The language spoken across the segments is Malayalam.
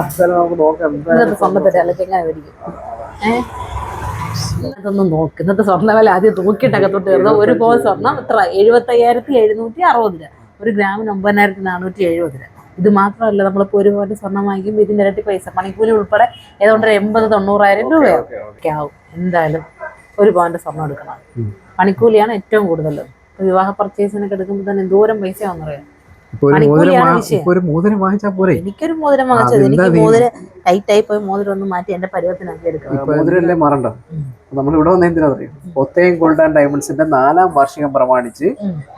ഇന്നത്തെ സ്വർണത്തിന്റെ അല്ല ചെങ്ങായി മേടിക്കും ഏഹ് അതൊന്നും നോക്ക്. ഇന്നത്തെ സ്വർണ വില ആദ്യം തൂക്കിയിട്ടൊക്കെ തൊട്ട് വരുന്നത് ഒരു പോ സ്വർണം എത്ര? എഴുപത്തി അയ്യായിരത്തി എഴുന്നൂറ്റി അറുപത് രൂപ. ഒരു ഗ്രാമിന് ഒമ്പതിനായിരത്തി നാനൂറ്റി എഴുപത് രൂപ. ഇത് മാത്രമല്ല നമ്മളിപ്പോൾ ഒരു പോലെ സ്വർണം വാങ്ങിക്കുമ്പോൾ ഇതിന്റെ ഇരട്ടി പൈസ. പണിക്കൂലി ഉൾപ്പെടെ ഏതാണ്ട് എൺപത് തൊണ്ണൂറായിരം രൂപയാവും ഒക്കെ ആവും. എന്തായാലും ഒരു പവന്റെ സ്വർണം എടുക്കണം. പണിക്കൂലിയാണ് ഏറ്റവും കൂടുതൽ. വിവാഹ പർച്ചേസിനൊക്കെ എടുക്കുമ്പോൾ തന്നെ ദൂരം പൈസ ആണെന്നറിയാം ഇപ്പൊ ഒരു മോതിരം. ഇപ്പൊ ഒരു മോതിരം വാങ്ങിച്ചാൽ പോരെ? എനിക്കൊരു മോതിരം വാങ്ങിച്ചത് എനിക്ക് നീ- മോതിരം ടൈറ്റ് ആയി പോയി മോതിരം ഒന്ന് മാറ്റി എന്റെ മാറണ്ട? നമ്മൾ ഇവിടെ വന്ന എന്തിനാ ഒത്തയും ഗോൾഡ് ആൻഡ് ഡയമണ്ട്സിന്റെ നാലാം വാർഷികം പ്രമാണിച്ച്.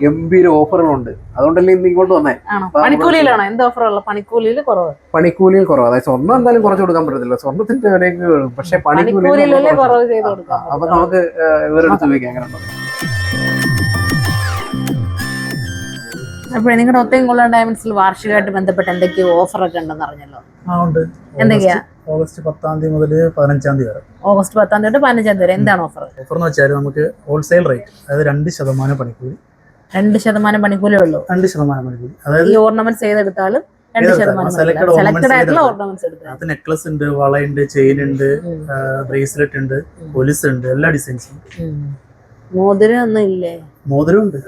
ഗംഭീര ഓഫറുകളുണ്ട്. അതുകൊണ്ടല്ലേ ഇന്ന് ഇങ്ങോട്ട് വന്നേ? പണിക്കൂലിയിലാണോ? എന്ത് ഓഫറുള്ള പണിക്കൂലിയിൽ കുറവ്. പണിക്കൂലിയിൽ കുറവ്. അതായത് സ്വർണം എന്തായാലും കുറച്ച് കൊടുക്കാൻ പറ്റത്തില്ല. സ്വർണത്തിന്റെ പക്ഷെ പണിക്കൂലിയിൽ പണിക്കൂലിയിലല്ലേ കുറവ്. അപ്പൊ നമുക്ക് ഇവരെടുത്ത് ചോദിക്കാം. അങ്ങനെ അപ്പോഴേ നിങ്ങളുടെ ഒത്തയും കൊള്ളാൻ ഡയമണ്ട്സിൽ വാർഷികമായിട്ട് ബന്ധപ്പെട്ട് എന്തൊക്കെയോ ഓഫറൊക്കെ ഉണ്ടെന്ന് അറിഞ്ഞല്ലോ? ആ ഉണ്ട്. എന്തൊക്കെയാ? ഓഗസ്റ്റ് പത്താം തീയതി മുതൽ പതിനഞ്ചാം തീയതി വരെ. ഓഗസ്റ്റ് പത്താം തീയതി പതിനഞ്ചാം തീയതി വരെ. എന്താണ് ഓഫർ ഓഫർ എന്ന് വെച്ചാൽ നമുക്ക് ഹോൾസെയിൽ റേറ്റ് അതായത് രണ്ട് ശതമാനം പണിക്കൂലി. രണ്ട് ശതമാനം പണിക്കൂലേ ഉള്ളൂ. രണ്ട് ശതമാനം പണിക്കൂലി. അതായത് ഈ ഓർണമെന്റ്സ് ഏതെടുത്താലും അത് നെക്ലസ് ഉണ്ട് വളയുണ്ട് ചെയിൻ ഉണ്ട് ബ്രേസ്ലെറ്റ് ഉണ്ട് പൊലിസ് ഉണ്ട് എല്ലാ ഡിസൈൻസും. മോതിരം ഒന്നും ഇല്ലേ? മോതിരം ഉണ്ട്.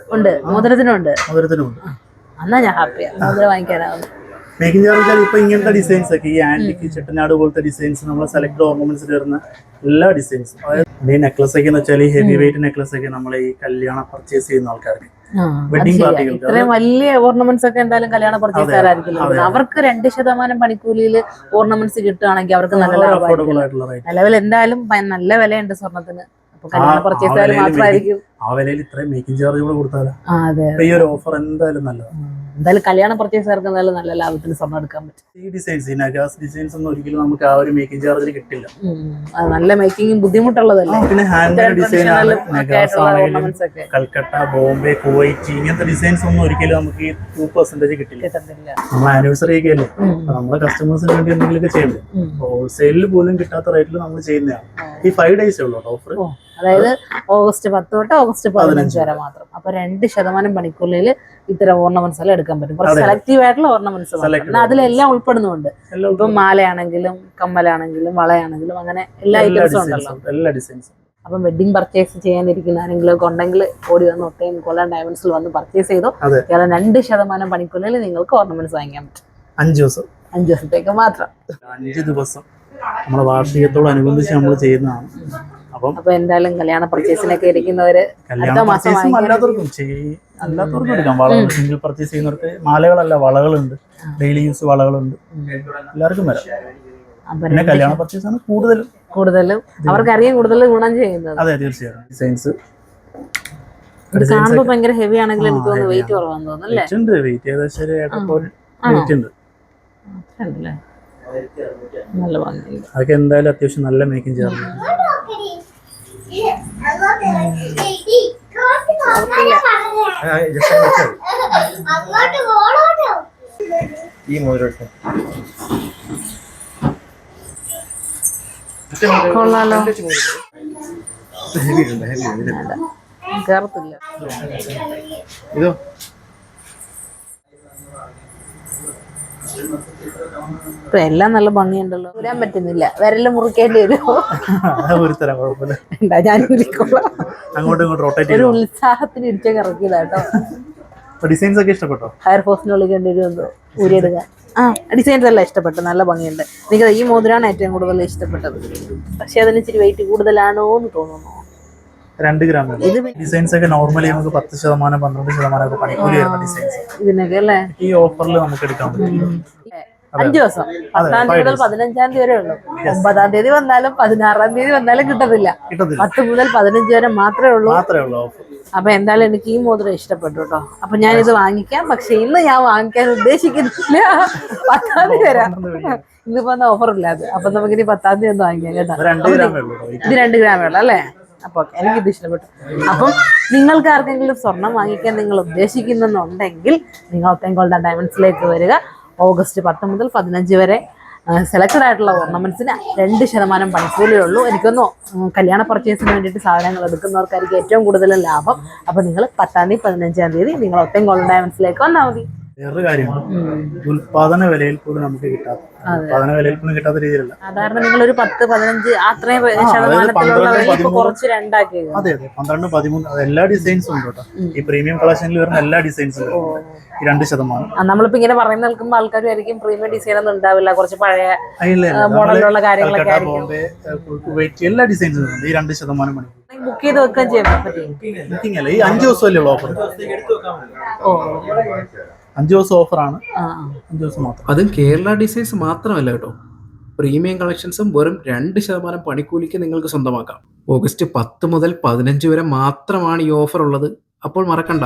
മോതിരത്തിനുണ്ട്. മോതിരത്തിനും ഉണ്ട് എന്നാ ഞാൻ ഹാപ്പിയാ. മോതിരം വാങ്ങിക്കാനാവുന്നു മേക്കിംഗ് ചാർജ് ഇപ്പൊ ഇങ്ങനത്തെ ഡിസൈൻസ് ഒക്കെ ഈ ആന്റിക്ക് ചെട്ടനാട് പോലത്തെ ഡിസൈൻസ് നമ്മൾ സെലക്ട് ഓർണമെന്റ്സ് വരുന്ന എല്ലാ ഡിസൈൻസും അതായത് ഈ നെക്ലസ് ഒക്കെ എന്ന് വെച്ചാൽ ഈ ഹെവി വെയിറ്റ് നെക്ലസ് ഒക്കെ നമ്മൾ ഈ കല്യാണം പർച്ചേസ് ചെയ്യുന്ന ആൾക്കാർക്ക്. വെഡിങ്. പാർട്ടികൾക്ക് വലിയ ഓർണമെന്റ്സ് ഒക്കെ എന്തായാലും കല്യാണ പർച്ചേസ് അതെ, അതെ. അവർക്ക് രണ്ട് ശതമാനം പണിക്കൂലിയിൽ ഓർണമെന്റ്സ് കിട്ടുകയാണെങ്കിൽ അവർക്ക് നല്ല അഫോർഡബിൾ ആയിട്ടുള്ള നിലവിൽ എന്തായാലും നല്ല വിലയുണ്ട് സ്വർണത്തിന് ആ- വിലയിൽ ഇത്രയും മേക്കിംഗ് ചാർജ് കൂടെ കൊടുത്താലോ ഈ ഒരു ഓഫർ എന്തായാലും നല്ലതാണ്. എന്തായാലും കല്യാണ പർച്ചേസുകാർക്ക് എന്തായാലും നല്ല ലാഭത്തിന് സ്വർണം എടുക്കാൻ പറ്റും. ഈ ഡിസൈൻസ് ഈ നഗാസ് ഡിസൈൻസ് ഒന്നും ഒരിക്കലും നമുക്ക് ആ ഒരു മേക്കിംഗ് ചാർജിൽ കിട്ടില്ല. നല്ല മേക്കിംഗും ബുദ്ധിമുട്ടുള്ളതല്ലേ? പിന്നെ ഹാൻഡ് ഇത്തരം ഡിസൈൻ ആണ് നഗാസ് ആണെങ്കിലും കൽക്കട്ട ബോംബെ കുവൈറ്റ് ഇങ്ങനത്തെ ഡിസൈൻസ് ഒന്നും ഒരിക്കലും നമുക്ക് ഈ ടു പെർസെന്റേജ് കിട്ടില്ല. നമ്മൾ ആനിവേഴ്സറി ഒക്കെ അല്ലേ? നമ്മുടെ നമ്മളെ കസ്റ്റമേഴ്സിന് വേണ്ടി എന്തെങ്കിലുമൊക്കെ ചെയ്യണ്ടേ. ഹോൾസെയിലിൽ പോലും കിട്ടാത്ത റേറ്റിൽ നമ്മൾ ചെയ്യുന്നതാണ്. ഈ ഫൈവ് ഡേയ്സേ ഉള്ളൂ ഓഫർ അതായത് ഓഗസ്റ്റ് പത്ത് തൊട്ട് ഓഗസ്റ്റ് പതിനഞ്ച് വരെ മാത്രം. അപ്പൊ രണ്ട് ശതമാനം പണിക്കുള്ളിൽ ഇത്തരം ഓർണമെന്റ്സ് എല്ലാം എടുക്കാൻ പറ്റും കുറച്ച്. സെലക്റ്റീവ് ആയിട്ടുള്ള ഓർണമെന്റ്സ് അതിലെല്ലാം ഉൾപ്പെടുന്നുണ്ട്. ഇപ്പൊ മാലയാണെങ്കിലും കമ്മലാണെങ്കിലും വളയാണെങ്കിലും അങ്ങനെ എല്ലാ ഐറ്റംസും ഉണ്ടല്ലോ. എല്ലാ ഡിസൈൻസും അപ്പം വെഡിങ് പർച്ചേസ് ചെയ്യാനിരിക്കുന്ന ആരെങ്കിലും ഒക്കെ ഉണ്ടെങ്കിൽ ഓടി വന്ന് ഒട്ടേം കൊല്ലം ഡയമണ്ട്സിൽ വന്ന് പർച്ചേസ് ചെയ്തോ. കേവലം രണ്ട് ശതമാനം പണിക്കുള്ളിൽ നിങ്ങൾക്ക് ഓർണമെന്റ്സ് വാങ്ങിക്കാൻ പറ്റും. അഞ്ച് ദിവസം. അഞ്ച് ദിവസത്തേക്ക് മാത്രം. അഞ്ച് ദിവസം. നമ്മുടെ വാർഷികത്തോടനുബന്ധിച്ച് നമ്മൾ ചെയ്യുന്നതാണ്. അപ്പം അപ്പൊ എന്തായാലും കല്യാണ പർച്ചേസിനൊക്കെ ഇരിക്കുന്നവര് കല്യാണ അടുത്ത മാസം അല്ലാത്തവർക്കും അല്ലാത്തവർക്കും എടുക്കാം വളകൾ സിംഗിൾ പർച്ചേസ് ചെയ്യുന്നവർക്ക് മാലകളല്ല വളകളുണ്ട്. Daily use വളകളുണ്ട്. എല്ലാവർക്കും വരാം. പിന്നെ കല്യാണ പർച്ചേസ് ആണ് കൂടുതലും. കൂടുതലും. അവർക്കറിയാം കൂടുതൽ ഗുണം ചെയ്യുന്നത്. അതെ തീർച്ചയായും. ഡിസൈൻസ് ഇത് കാണുമ്പോൾ ഭയങ്കര ഹെവി ആണെങ്കിൽ എനിക്ക് തോന്നുന്നു വെയിറ്റ് കുറവാന്ന് തോന്നുന്നു അല്ലേ? വെയിറ്റ് വെയിറ്റ് ഏകദേശം വെയിറ്റ് ഉണ്ട്. നല്ല അതൊക്കെ എന്തായാലും അത്യാവശ്യം നല്ല മേക്കിംഗ് പോണോട്ടോ ഈ മോതിരം കൊള്ളാലോ ഹെവി ഉണ്ട് ഹെവി ഉണ്ട് ഇതോ ഇപ്പൊ എല്ലാം നല്ല ഭംഗിയുണ്ടല്ലോ. വരാൻ പറ്റുന്നില്ല. വിരൽ മുറിക്കേണ്ടി വരുമോ ഒരു തരം കുഴപ്പമില്ല. എന്താ ഞാൻ വിളിക്കോളാം അങ്ങോട്ടും ഇങ്ങോട്ടും റൊട്ടേറ്റ് ഒരു ഉത്സാഹത്തിന് ഇരിക്കാൻ ഇറക്കിയതാട്ടോ ഡിസൈൻസ് ഒക്കെ ഇഷ്ടപ്പെട്ടോ? ഫയർഫോഴ്സിന് വിളിക്കേണ്ടി എന്തോ ഊരിയെടുക്ക ആ ഡിസൈൻസ് എല്ലാം ഇഷ്ടപ്പെട്ടു. നല്ല ഭംഗിയുണ്ട്. എനിക്ക് ഈ മോതിരാണ് ഏറ്റവും കൂടുതൽ ഇഷ്ടപ്പെട്ടത്. പക്ഷെ അതിന് ഇച്ചിരി വെയിറ്റ് കൂടുതലാണോ എന്ന് തോന്നുന്നു. രണ്ട് ഗ്രാം ഇത് ഡിസൈൻസ് ഒക്കെ നോർമലി നമുക്ക് പത്ത് ശതമാനം പന്ത്രണ്ട് ശതമാനം ഒക്കെ പണിക്കൂലി വരുന്ന ഡിസൈൻസ് ഇതിനൊക്കെ അല്ലേ? ഈ ഓഫറിൽ നമുക്ക് എടുക്കാൻ പറ്റും. അഞ്ചു ദിവസം. പത്താം തീയതി മുതൽ പതിനഞ്ചാം തീയതി വരെ ഉള്ളൂ. ഒമ്പതാം തീയതി വന്നാലും പതിനാറാം തീയതി വന്നാലും കിട്ടത്തില്ല. പത്ത് മുതൽ പതിനഞ്ച് വരെ മാത്രമേ ഉള്ളൂ. അപ്പൊ എന്തായാലും എനിക്ക് ഈ മോതിരം ഇഷ്ടപ്പെട്ടു കേട്ടോ. അപ്പൊ ഞാൻ ഇത് വാങ്ങിക്കാം. പക്ഷെ ഇന്ന് ഞാൻ വാങ്ങിക്കാൻ ഉദ്ദേശിക്കുന്നില്ല. പത്താം തീയതി വരാം. ഇന്നിപ്പോ ഓഫർ ഇല്ലാതെ അപ്പൊ നമുക്ക് ഇനി പത്താം തീയതി ഒന്ന് വാങ്ങിക്കാം കേട്ടോ. ഇത് രണ്ട് ഗ്രാമേ ഉള്ളൂ അല്ലേ? അപ്പൊ ഓക്കെ എനിക്ക് ഇത് ഇഷ്ടപ്പെട്ടു. അപ്പം നിങ്ങൾക്ക് ആർക്കെങ്കിലും സ്വർണം വാങ്ങിക്കാൻ നിങ്ങൾ ഉദ്ദേശിക്കുന്നുണ്ടെങ്കിൽ നിങ്ങൾ ഒത്തേങ്കോളുടെ ഡയമണ്ട്സിലേക്ക് വരിക. ഓഗസ്റ്റ് പത്ത് മുതൽ പതിനഞ്ച് വരെ സെലക്ടഡ് ആയിട്ടുള്ള ഓർണമെന്റ്സിന് രണ്ട് ശതമാനം ഉള്ളൂ. എനിക്കൊന്നു കല്യാണ പർച്ചേസിന് വേണ്ടിയിട്ട് സാധനങ്ങൾ എടുക്കുന്നവർക്കായിരിക്കും ഏറ്റവും കൂടുതൽ ലാഭം. അപ്പോൾ നിങ്ങൾ പത്താം തീയതി പതിനഞ്ചാം തീയതി നിങ്ങൾ ഒത്തേം ഗോൾഡ് ഡയമണ്ട്സിലേക്ക് വന്നാൽ മതി. വേറൊരു കാര്യമാണ്. ഉൽപാദന വിലയിൽ പോലും നമുക്ക് കിട്ടാത്ത ഉൽപാദന വിലയിൽ പോലും കിട്ടാത്ത രീതിയിലല്ല. സാധാരണ നിങ്ങൾ ഒരു പത്ത് പതിനഞ്ച് അത്രയും അതെ അതെ. പന്ത്രണ്ട് പതിമൂന്ന് എല്ലാ ഡിസൈൻസും ഉണ്ട് കേട്ടോ. ഈ പ്രീമിയം കളക്ഷനിൽ വരുന്ന എല്ലാ ഡിസൈൻസും ഈ രണ്ട് ശതമാനം. നമ്മളിപ്പോ ഇങ്ങനെ പറയുന്ന നിൽക്കുമ്പോൾ ആൾക്കാരും ആയിരിക്കും പ്രീമിയം ഡിസൈൻ ഒന്നും ഉണ്ടാവില്ല. കുറച്ച് പഴയ മോഡലുള്ള കാര്യങ്ങളൊക്കെ ബോംബെ കുവൈറ്റ് എല്ലാ ഡിസൈൻസും ഉണ്ട്. ഈ രണ്ട് ശതമാനം മണി. ബുക്ക് ചെയ്ത് വെക്കാൻ ചെയ്യാൻ പറ്റും. ബുക്കിംഗ് അല്ല. ഈ അഞ്ച് ദിവസമല്ലേ ഉള്ളൂ ഓഫർ ഓ. അഞ്ച് ദിവസം ഓഫറാണ്. അഞ്ച് ദിവസം മാത്രം. അതും കേരള ഡിസൈൻസ് മാത്രമല്ല കേട്ടോ. പ്രീമിയം കളക്ഷൻസും വെറും രണ്ട് ശതമാനം പണിക്കൂലിക്ക് നിങ്ങൾക്ക് സ്വന്തമാക്കാം. ഓഗസ്റ്റ് പത്ത് മുതൽ പതിനഞ്ച് വരെ മാത്രമാണ് ഈ ഓഫർ ഉള്ളത്. അപ്പോൾ മറക്കണ്ട.